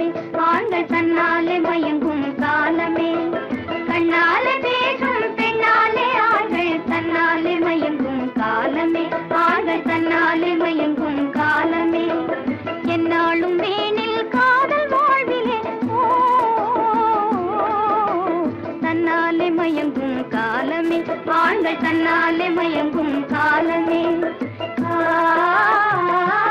காலமே ஆண்கள் தன்னாலே மயங்கும் காலமே. கண்ணாலே பேசும் பெண்ணாலே ஆண்கள் தன்னாலே மயங்கும் காலமே. ஆண்கள் தன்னாலே மயங்கும் காலமே. என்னாலும் மேனில் காதல் வாழ்விலே தன்னாலே மயங்கும் காலமே. ஆண்கள் தன்னாலே மயங்கும் காலமே. ஆ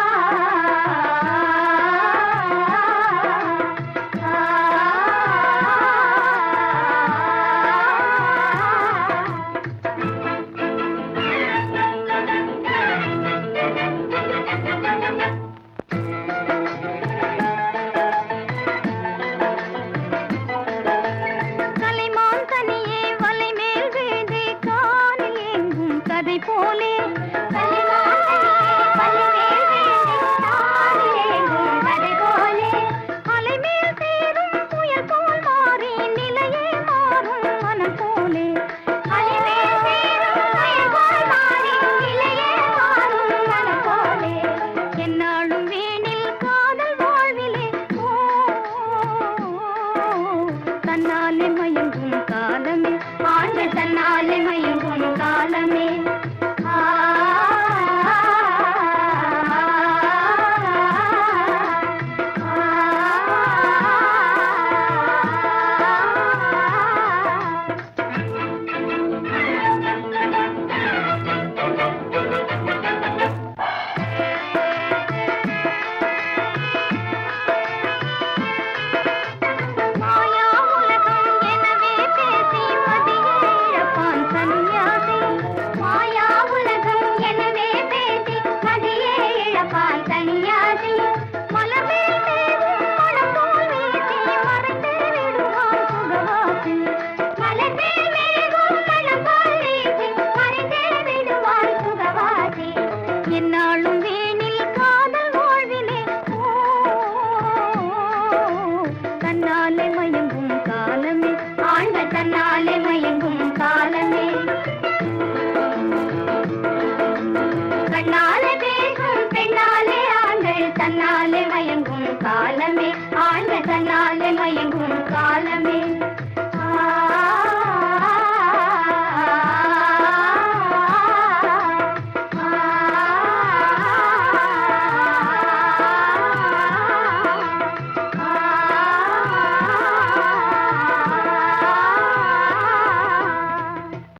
মনে